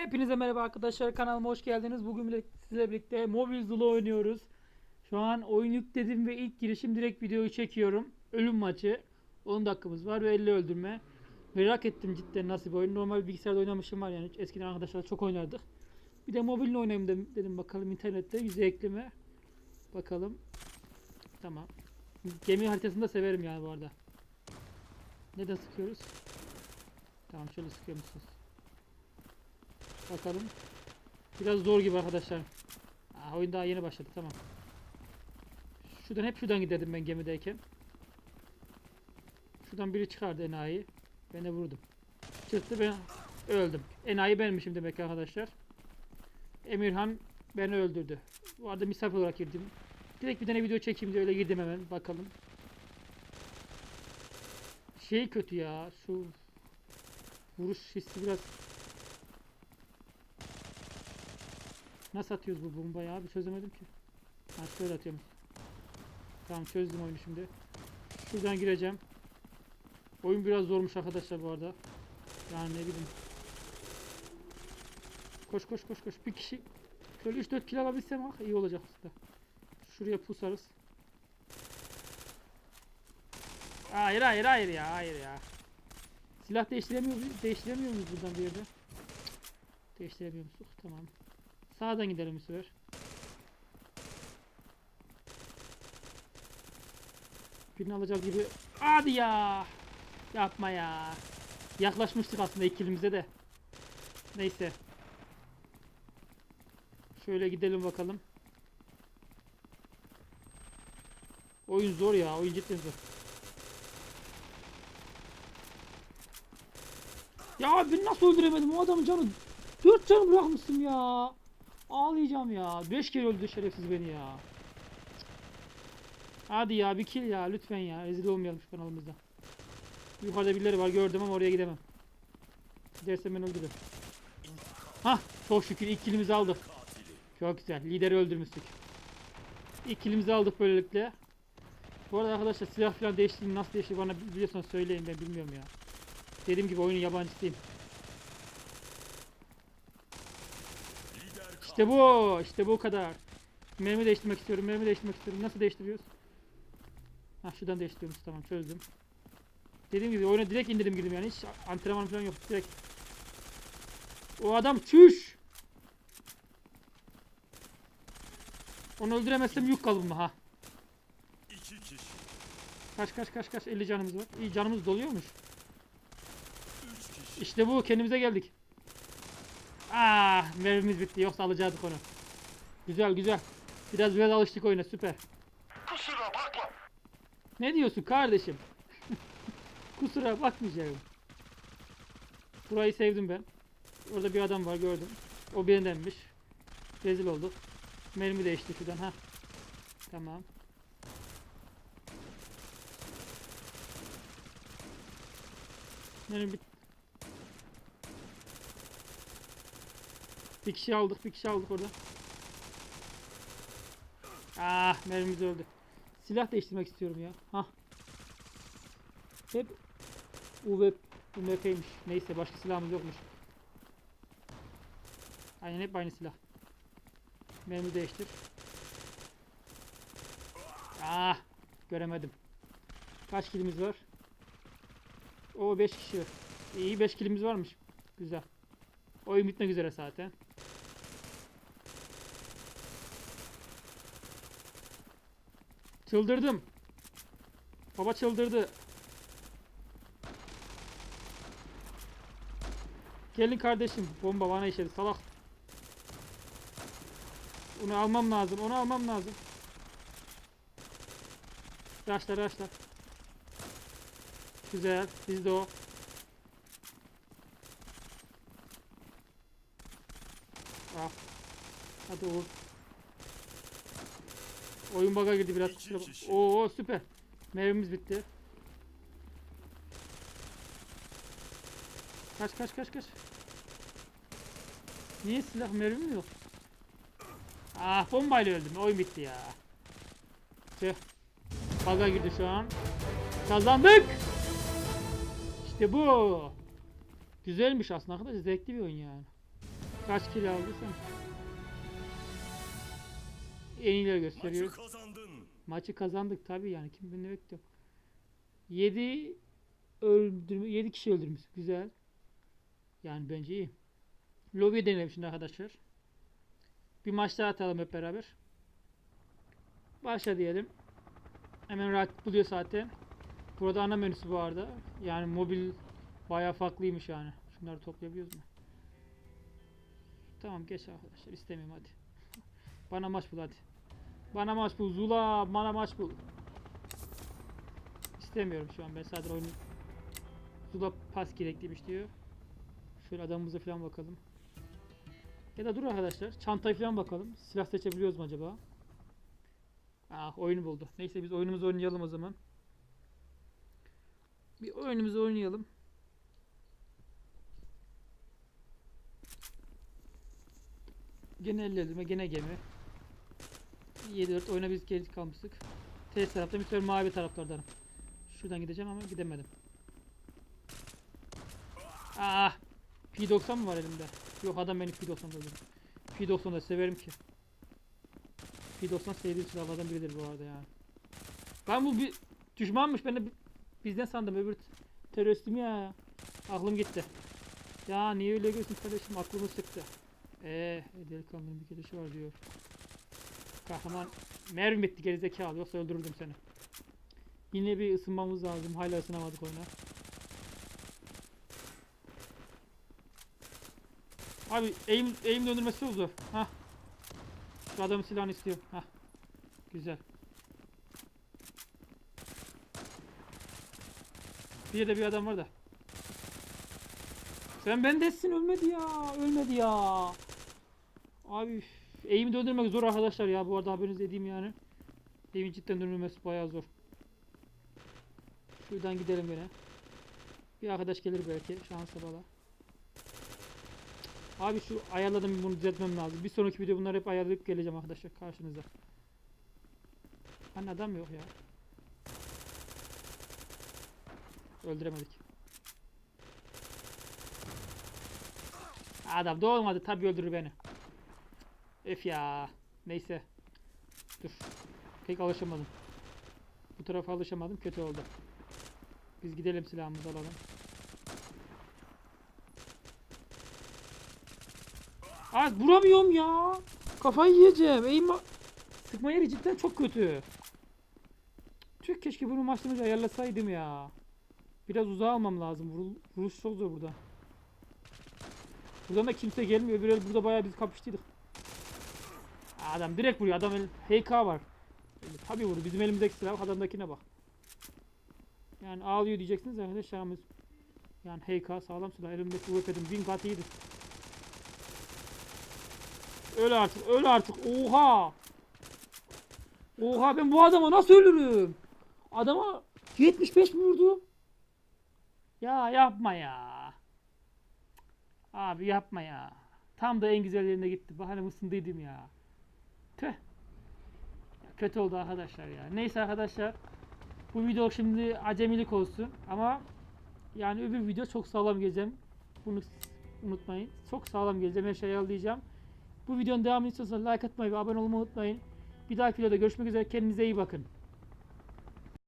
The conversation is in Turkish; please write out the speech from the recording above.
Hepinize merhaba arkadaşlar kanalıma hoş geldiniz. Bugün sizlerle birlikte Mobile Zulu oynuyoruz. Şu an oyun yükledim ve ilk girişim direkt videoyu çekiyorum. Ölüm maçı. 10 dakikamız var ve 50 öldürme. Merak ettim cidden nasıl bir oyun. Normal bilgisayarda oynamışım var yani. Eskiden arkadaşlar çok oynardık. Bir de mobilini oynayayım dedim, bakalım internette yüzey ekleme. Bakalım. Tamam. Gemi haritasını da severim yani bu arada. Neden sıkıyoruz? Tamam şöyle sıkıyormuşsunuz. Bakalım. Biraz zor gibi arkadaşlar. Aa, oyun daha yeni başladı tamam. Şuradan hep şuradan giderdim ben gemideyken. Şuradan biri çıkardı enayi. Ben de vurdum. Çıktı ben öldüm. Enayi benmişim demek ki arkadaşlar. Emirhan beni öldürdü. Bu arada misafir olarak girdim. Direkt bir tane video çekeyim diye öyle girdim hemen bakalım. Şey kötü ya şu vuruş hissi biraz Nasıl atıyoruz bu bombayı abi çözemedim ki. Ha şöyle atıyoruz. Tamam çözdüm oyunu şimdi. Şuradan gireceğim. Oyun biraz zormuş arkadaşlar bu arada. Yani ne bileyim. Koş koş koş koş. Bir kişi şöyle 3-4 kill alabilsem ah iyi olacak aslında. Şuraya pusarız. Hayır hayır hayır ya hayır ya. Silah değiştiremiyor muyuz? Değiştiremiyor muyuz buradan bir yerde? Değiştiremiyor musun? Tamam. Sağdan gidelim bir sefer. Birini alacak gibi. Hadi ya. Yapma ya. Yaklaşmıştık aslında ikilimize de. Neyse. Şöyle gidelim bakalım. Oyun zor ya. Oyun cidden zor. Ya ben nasıl öldüremedim o adamın canı 4 canı bırakmışsın ya. Ağlayacağım ya. 5 kere öldü şerefsiz beni ya. Hadi ya bir kill ya lütfen ya. Rezil olmayalım şu kanalımızda. Yukarıda birileri var gördüm ama oraya gidemem. Gidersem ben öldürürüm. Hah çok şükür ilk killimizi aldık. Çok güzel. Lideri öldürmüştük. İlk killimizi aldık böylelikle. Bu arada arkadaşlar silah falan değiştiğini nasıl değişti bana biliyorsanız söyleyin ben bilmiyorum ya. Dediğim gibi oyunun yabancısıyım. İşte bu. işte bu kadar. Mermi değiştirmek istiyorum. Mermi değiştirmek istiyorum. Nasıl değiştiriyoruz? Ha şuradan değiştiriyoruz. Tamam çözdüm. Dediğim gibi oyuna direkt indirdim girdim yani. Hiç antrenman falan yok. Direkt. O adam çüş. Onu öldüremezsem yük kalır ha. İki kişi, Kaç kaç kaç kaç 50 canımız var. İyi canımız doluyormuş. İşte bu kendimize geldik. Ah mermimiz bitti yoksa alacaktık onu. Güzel güzel. Biraz biraz alıştık oyuna süper. Kusura bakma. Ne diyorsun kardeşim? Kusura bakmayacağım. Burayı sevdim ben. Orada bir adam var gördüm. O birindenmiş. Rezil olduk. Mermi değişti şuradan ha. Tamam. Mermi bit. Bir kişi aldık, bir kişi aldık orada. Ah, mermimiz öldü. Silah değiştirmek istiyorum ya. Hah. Hep UV UMP'ymiş. Neyse başka silahımız yokmuş. Aynen hep aynı silah. Mermi değiştir. Ah, göremedim. Kaç kilimiz var? O 5 kişi. İyi 5 kilimiz varmış. Güzel. Oyun bitmek üzere zaten. Çıldırdım. Baba çıldırdı. Gelin kardeşim. Bomba bana işledi salak. Onu almam lazım. Onu almam lazım. Raşla raşla. Güzel. Bizde o. Ah. Hadi Uğur. Oyun bug'a girdi biraz. Kusura bak- kişi. Oo süper. Mermimiz bitti. Kaç kaç kaç kaç. Niye silah mermim yok? Ah bombayla öldüm. Oyun bitti ya. Tüh. Bug'a girdi şu an. Kazandık. İşte bu. Güzelmiş aslında arkadaşlar. Zevkli bir oyun yani. Kaç kilo aldı iyileri gösteriyor. Maçı kazandın. Maçı kazandık tabii yani kim bilir ne bekliyor. 7 öldürme 7 kişi öldürmüş. Güzel. Yani bence iyi. Lobiye deneyelim şimdi arkadaşlar. Bir maç daha atalım hep beraber. Başla diyelim. Hemen rakip buluyor zaten. Burada ana menüsü bu arada. Yani mobil bayağı farklıymış yani. Şunları toplayabiliyoruz mu? Tamam geç arkadaşlar istemiyorum hadi. Bana maç bul hadi. Bana maç bul Zula bana maç bul. İstemiyorum şu an ben sadece oyunu Zula pas gerekliymiş diyor. Şöyle adamımıza falan bakalım. Ya da dur arkadaşlar çantayı falan bakalım. Silah seçebiliyoruz mu acaba? Ah oyunu buldu. Neyse biz oyunumuzu oynayalım o zaman. Bir oyunumuzu oynayalım. Gene ellerime gene gemi. 7-4 oyuna biz geri kalmıştık. Ters tarafta bir mavi taraflardan. Şuradan gideceğim ama gidemedim. Ah! P90 mı var elimde? Yok adam beni P90'da öldürdü. P90'da severim ki. P90 sevdiğim silahlardan biridir bu arada yani. Ben bu bir düşmanmış ben de bi- bizden sandım öbür teröristim ya. Aklım gitti. Ya niye öyle diyorsun kardeşim aklımı sıktı. Eee delikanlının bir gelişi var diyor. Kahraman mermi bitti gerizekalı yoksa öldürürdüm seni. Yine bir ısınmamız lazım. Hala ısınamadık oyuna. Abi eğim, eğim döndürmesi çok zor. Hah. Şu adamın silahını istiyorum. Hah. Güzel. Bir yerde bir adam var da. Sen bendesin ölmedi ya. Ölmedi ya. Abi üf, eğimi döndürmek zor arkadaşlar ya. Bu arada haberiniz edeyim yani. Eğimin cidden döndürmesi bayağı zor. Şuradan gidelim yine. Bir arkadaş gelir belki. Şansa bala. Abi şu ayarladım bunu düzeltmem lazım. Bir sonraki video bunları hep ayarlayıp geleceğim arkadaşlar karşınıza. Hani adam yok ya. Öldüremedik. Adam da olmadı tabi öldürür beni. Öf ya. Neyse. Dur. Pek alışamadım. Bu tarafa alışamadım kötü oldu. Biz gidelim silahımızı alalım. Aa vuramıyorum ya. Kafayı yiyeceğim. Eğim sıkma yeri cidden çok kötü. Tüh keşke bunu maçtan önce ayarlasaydım ya. Biraz uzağa almam lazım. Vurul, vuruş çok zor burada. Buradan da kimse gelmiyor. Öbür burada bayağı biz kapıştıydık. Adam direkt vuruyor. Adam HK var. E, tabii vurur. Bizim elimizdeki silah adamdakine bak. Yani ağlıyor diyeceksiniz arkadaşlar. Yani HK sağlam silah. Elimdeki UWP'den bin kat iyidir. Öl artık, öl artık. Oha! Oha ben bu adama nasıl ölürüm? Adama 75 mi vurdu? Ya yapma ya. Abi yapma ya. Tam da en güzel yerine gitti. Bak hani ısındıydım ya. Kötü oldu arkadaşlar ya. Neyse arkadaşlar. Bu video şimdi acemilik olsun. Ama yani öbür video çok sağlam geleceğim. Bunu unutmayın. Çok sağlam geleceğim. Her şeyi ayarlayacağım. Bu videonun devamını istiyorsanız like atmayı ve abone olmayı unutmayın. Bir dahaki videoda görüşmek üzere. Kendinize iyi bakın.